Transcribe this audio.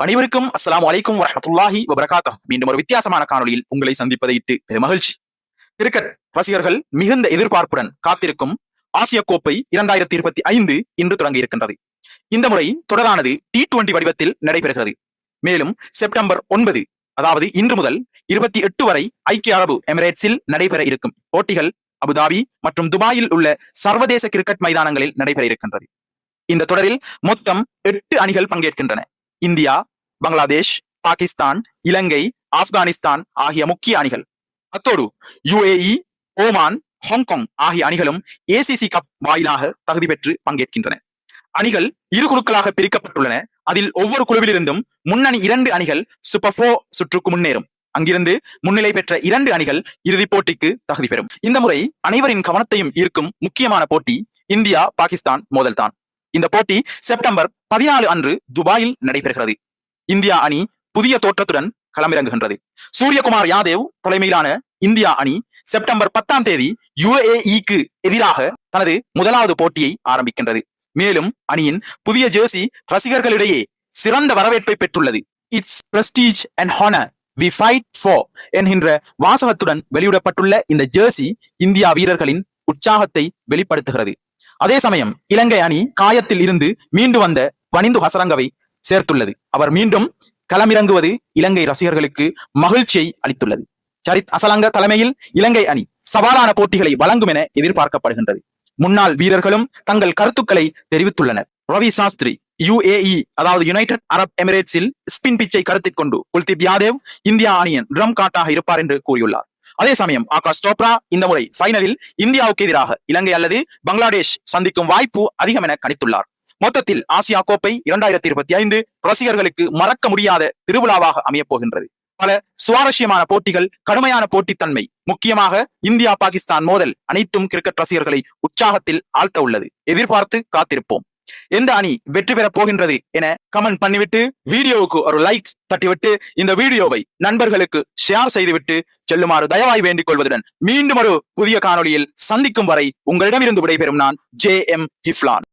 அனைவருக்கும் அஸ்லாம் அலைக்கும் வரமத்துல்லாஹி வபரகாத்தஹ். மீண்டும் ஒரு வித்தியாசமான காணொளியில் உங்களை சந்திப்பதை இட்டு பெரும் மகிழ்ச்சி கிரிக்கெட் ரசிகர்கள் மிகுந்த எதிர்பார்ப்புடன் காத்திருக்கும் ஆசிய கோப்பை இரண்டாயிரத்தி இருபத்தி ஐந்து இன்று தொடங்கி இருக்கின்றது. இந்த முறை தொடரானது டி டுவெண்டி வடிவத்தில் நடைபெறுகிறது. மேலும் செப்டம்பர் ஒன்பது அதாவது இன்று முதல் இருபத்தி எட்டு வரை ஐக்கிய அரபு எமிரேட்ஸில் நடைபெற இருக்கும் போட்டிகள் அபுதாபி மற்றும் துபாயில் உள்ள சர்வதேச கிரிக்கெட் மைதானங்களில் நடைபெற இருக்கின்றது. இந்த தொடரில் மொத்தம் எட்டு அணிகள் பங்கேற்கின்றன. இந்தியா பங்களாதேஷ் பாகிஸ்தான் இலங்கை ஆப்கானிஸ்தான் ஆகிய முக்கிய அணிகள். அத்தோடு யுஏஇ ஓமான் ஹாங்காங் ஆகிய அணிகளும் ஏசிசி கப் வாயிலாக தகுதி பெற்று பங்கேற்கின்றன. அணிகள் இரு குழுக்களாக பிரிக்கப்பட்டுள்ளன. அதில் ஒவ்வொரு குழுவிலிருந்தும் முன்னணி இரண்டு அணிகள் சூப்பர் ஃபோ சுற்றுக்கு முன்னேறும். அங்கிருந்து முன்னிலை பெற்ற இரண்டு அணிகள் இறுதிப் போட்டிக்கு தகுதி பெறும். இந்த முறை அனைவரின் கவனத்தையும் ஈர்க்கும் முக்கியமான போட்டி இந்தியா பாகிஸ்தான் மோதல்தான். இந்த போட்டி செப்டம்பர் பதினாலு அன்று துபாயில் நடைபெறுகிறது. இந்தியா அணி புதிய தோற்றத்துடன் களமிறங்குகின்றது. சூரியகுமார் யாதேவ் தலைமையிலான இந்தியா அணி செப்டம்பர் பத்தாம் தேதி யுஏஇக்கு எதிராக தனது முதலாவது போட்டியை ஆரம்பிக்கின்றது. மேலும் அணியின் புதிய ஜெர்சி ரசிகர்களிடையே சிறந்த வரவேற்பை பெற்றுள்ளது. It's prestige and honour we fight for என்கின்ற வாசகத்துடன் வெளியிடப்பட்டுள்ள இந்த ஜெர்சி இந்தியா வீரர்களின் உற்சாகத்தை வெளிப்படுத்துகிறது. அதே சமயம் இலங்கை அணி காயத்தில் இருந்து மீண்டு வந்த வனிந்து ஹசரங்கவை சேர்த்துள்ளது. அவர் மீண்டும் களமிறங்குவது இலங்கை ரசிகர்களுக்கு மகிழ்ச்சியை அளித்துள்ளது. சரித் அசலங்க தலைமையில் இலங்கை அணி சவாலான போட்டிகளை வழங்கும் என எதிர்பார்க்கப்படுகின்றது. முன்னாள் வீரர்களும் தங்கள் கருத்துக்களை தெரிவித்துள்ளனர். ரவி சாஸ்திரி யுஏஇ அதாவது யுனைடெட் அரப் எமிரேட்ஸில் ஸ்பின் பிச்சை கருத்தில் கொண்டு குல்தீப் யாதேவ் இந்தியா அணியின் ட்ரம் காட்டாக இருப்பார் என்று கூறியுள்ளார். அதே சமயம் ஆகாஷ் சோப்ரா இந்த முறை ஃபைனலில் இந்தியாவுக்கு எதிராக இலங்கை அல்லது பங்களாதேஷ் சந்திக்கும் வாய்ப்பு அதிகம் என கணித்துள்ளார். மொத்தத்தில் ஆசியா கோப்பை இரண்டாயிரத்தி இருபத்தி ஐந்து ரசிகர்களுக்கு மறக்க முடியாத திருவிழாவாக அமையப் போகின்றது. பல சுவாரஸ்யமான போட்டிகள் கடுமையான போட்டித்தன்மை முக்கியமாக இந்தியா பாகிஸ்தான் மோதல் அனைத்தும் கிரிக்கெட் ரசிகர்களை உற்சாகத்தில் ஆழ்த்த உள்ளது. எதிர்பார்த்து காத்திருப்போம். எந்த அணி வெற்றி பெற போகின்றது என கமெண்ட் பண்ணிவிட்டு வீடியோவுக்கு ஒரு லைக் தட்டிவிட்டு இந்த வீடியோவை நண்பர்களுக்கு ஷேர் செய்துவிட்டு செல்லுமாறு தயவாய் வேண்டிக் கொள்வதுடன் மீண்டும் ஒரு புதிய காணொளியில் சந்திக்கும் வரை உங்களிடமிருந்து விடைபெறும் நான் ஜே எம் ஹிஃப்லான்